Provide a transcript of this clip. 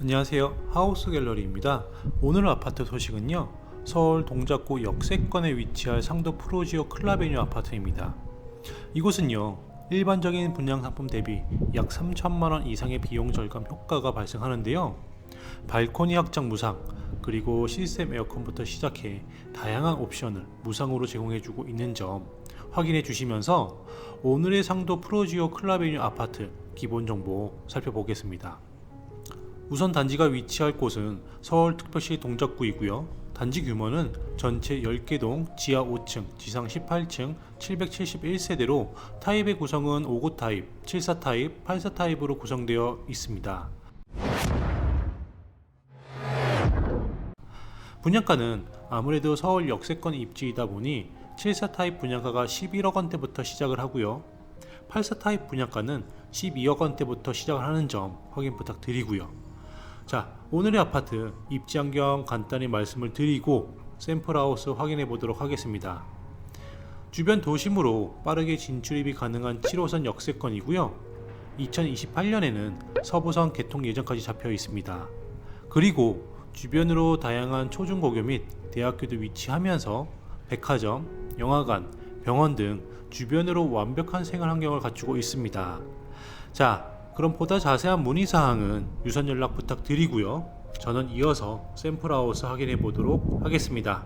안녕하세요. 하우스 갤러리입니다. 오늘 아파트 소식은요. 서울 동작구 역세권에 위치할 상도 프로지오 클라베뉴 아파트입니다. 이곳은요. 일반적인 분양 상품 대비 약 3천만 원 이상의 비용 절감 효과가 발생하는데요. 발코니 확장 무상, 그리고 시스템 에어컨부터 시작해 다양한 옵션을 무상으로 제공해주고 있는 점 확인해 주시면서 오늘의 상도 프로지오 클라베뉴 아파트 기본 정보 살펴보겠습니다. 우선 단지가 위치할 곳은 서울특별시 동작구이고요. 단지 규모는 전체 10개 동 지하 5층, 지상 18층, 771세대로 타입의 구성은 5구 타입, 74 타입, 84 타입으로 구성되어 있습니다. 분양가는 아무래도 서울 역세권 입지이다 보니 74 타입 분양가가 11억 원대부터 시작을 하고요. 84 타입 분양가는 12억 원대부터 시작을 하는 점 확인 부탁드리고요. 자, 오늘의 아파트 입지 환경 간단히 말씀을 드리고 샘플 하우스 확인해 보도록 하겠습니다. 주변 도심으로 빠르게 진출입이 가능한 7호선 역세권이고요. 2028년에는 서부선 개통 예정까지 잡혀 있습니다. 그리고 주변으로 다양한 초중고교 및 대학교도 위치하면서 백화점, 영화관, 병원 등 주변으로 완벽한 생활 환경을 갖추고 있습니다. 자, 그럼 보다 자세한 문의 사항은 유선 연락 부탁드리고요. 저는 이어서 샘플 하우스 확인해 보도록 하겠습니다.